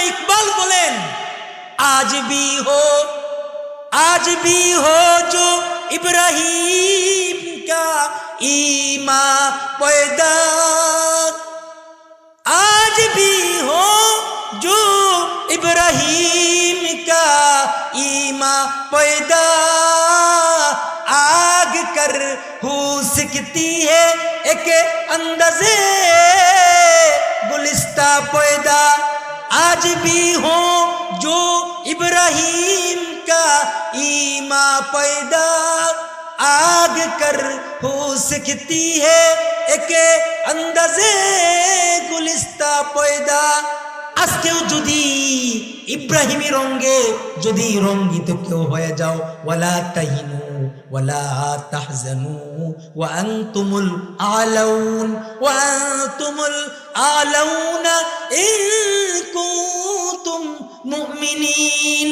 ইকবাল বলেন আজ বি হো आज भी हो जो इब्राहिम का ईमा पैदा आज भी हो जो इब्राहिम का ईमा पैदा आग कर हो सकती है एक अंदाजे गुलिस्ता पैदा تسبیح ہو جو ابراہیم کا ایما پیدا آگ کر ہو سکتی ہے ایک اندازے گلستہ پیدا আজকেও যদি ইব্রাহিমী রঙ্গে যদি রঙ্গিত কেউ হয়ে যাও ওয়ালা তাহিনু ওয়ালা তাহজানু ওয়া আনতুমুল আলাউন ওয়া আনতুমুল আলাউনা ইন মুমিনিন।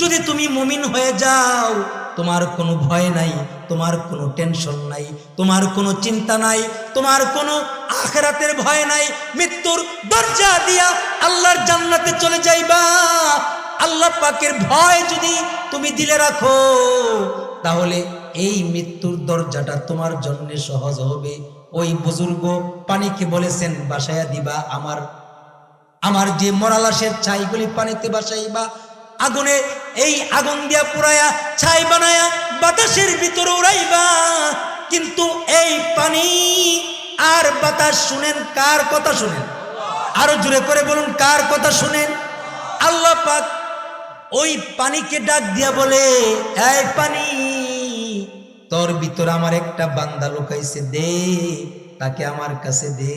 যদি তুমি মুমিন হয়ে যাও, তোমার কোনো ভয় নাই, তোমার কোনো টেনশন নাই, তোমার কোনো চিন্তা নাই, তোমার কোনো আখেরাতের ভয় নাই। মৃত্যুর দরজা দিয়া আল্লাহর জান্নাতে চলে যাইবা। আল্লাহ পাকের ভয় যদি তুমি দিলে রাখো, তাহলে এই মৃত্যুর দরজাটা তোমার জন্য সহজ হবে। ওই বুজুর্গ পানিকে বলেছেন, বাসায়া দিবা আমার আমার যে মরালাসের ছাইগুলি পানিতে বাসাইবা আগুনে এই আগুন দিয়া পুরায়া ছাই বানায়া বাতাসের ভিতরে উড়াইবা। কিন্তু এই পানি আর বাতাস শুনেন, কার কথা শুনেন? আরও জোরে করে বলুন, কার কথা শুনেন? আল্লাহ পাক ওই পানিকে ডাক দিয়া বলে, এই পানি, তোর ভিতরে আমার একটা বান্দা লুকাইছে, দে। তাকে আমার কাছে দে।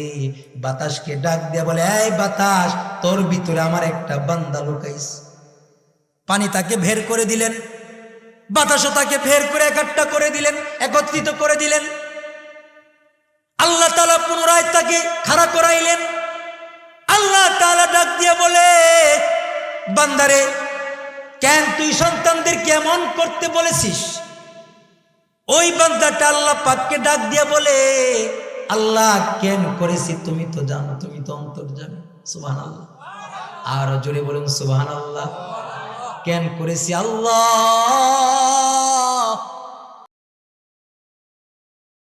বাতাসকে ডাক দিয়া বলে, এই বাতাস, তোর ভিতরে আমার একটা বান্দা লুকাইছে। পানি তাকে ভের করে দিলেন। বাতাসও তাকে ফের করে একাট্টা করে দিলেন, একত্রিত করে দিলেন। আল্লাহ তালা পুনরায় তাকে খাড়া করাইলেন। আল্লাহ তালা ডাক দিয়া বলে, বান্দারে, কেন তুই সন্তানদের কেমন করতে বলেছিস? ওই বান্দাটা আল্লাহ পাককে ডাক দিয়া বলে আল্লাহ কেন করেছি তুমি তো জানো, তুমি তো অন্তর জানো সুবাহ আল্লাহ আর জোরে বলুন সুবাহ আল্লাহ কেন করেছি আল্লাহ?